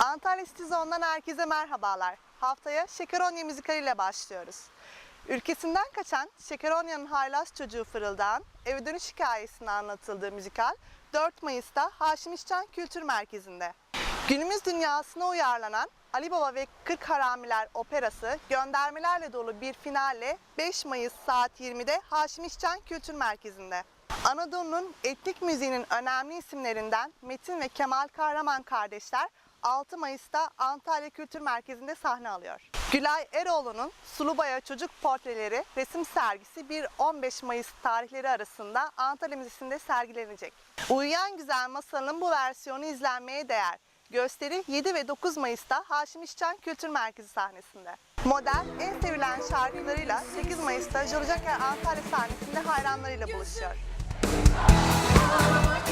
Antalya City Zone'dan herkese merhabalar. Haftaya Şekeronya müzikaliyle başlıyoruz. Ülkesinden kaçan Şekeronya'nın haylaz çocuğu Fırıldağ'ın eve dönüş hikayesini anlatıldığı müzikal 4 Mayıs'ta Haşim İşcan Kültür Merkezi'nde. Günümüz dünyasına uyarlanan Ali Baba ve 40 Haramiler operası göndermelerle dolu bir finalle 5 Mayıs saat 20'de Haşim İşcan Kültür Merkezi'nde. Anadolu'nun etnik müziğinin önemli isimlerinden Metin ve Kemal Kahraman kardeşler 6 Mayıs'ta Antalya Kültür Merkezi'nde sahne alıyor. Gülay Eroğlu'nun Sulubaya Çocuk Portreleri resim sergisi 1-15 Mayıs tarihleri arasında Antalya Müzesi'nde sergilenecek. Uyuyan Güzel Masal'ın bu versiyonu izlenmeye değer. Gösteri 7 ve 9 Mayıs'ta Haşim İşcan Kültür Merkezi sahnesinde. Model en sevilen şarkılarıyla 8 Mayıs'ta Jolly Antalya sahnesinde hayranlarıyla buluşuyor. Ağlamak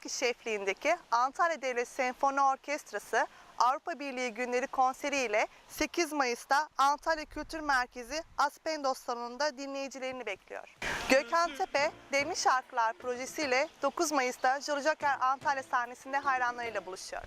Piorowski şefliğindeki Antalya Devlet Senfoni Orkestrası Avrupa Birliği Günleri konseriyle 8 Mayıs'ta Antalya Kültür Merkezi Aspendos Salonu'nda dinleyicilerini bekliyor. Gökhan Tepe, Demli Şarkılar projesiyle 9 Mayıs'ta Jolly Joker Antalya sahnesinde hayranlarıyla buluşuyor.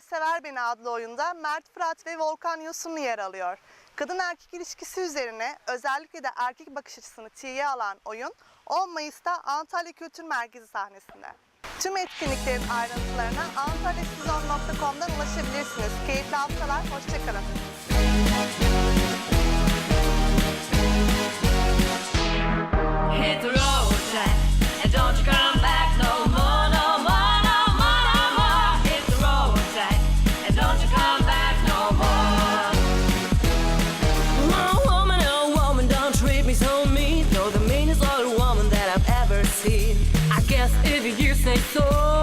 Çılgınlar Sever Beni adlı oyunda Mert Fırat ve Volkan Yosunlu yer alıyor. Kadın erkek ilişkisi üzerine özellikle de erkek bakış açısını tiye alan oyun 10 Mayıs'ta Antalya Kültür Merkezi sahnesinde. Tüm etkinliklerin ayrıntılarına antalyasizon.com'dan ulaşabilirsiniz. Keyifli haftalar, hoşçakalın. I guess if you say so.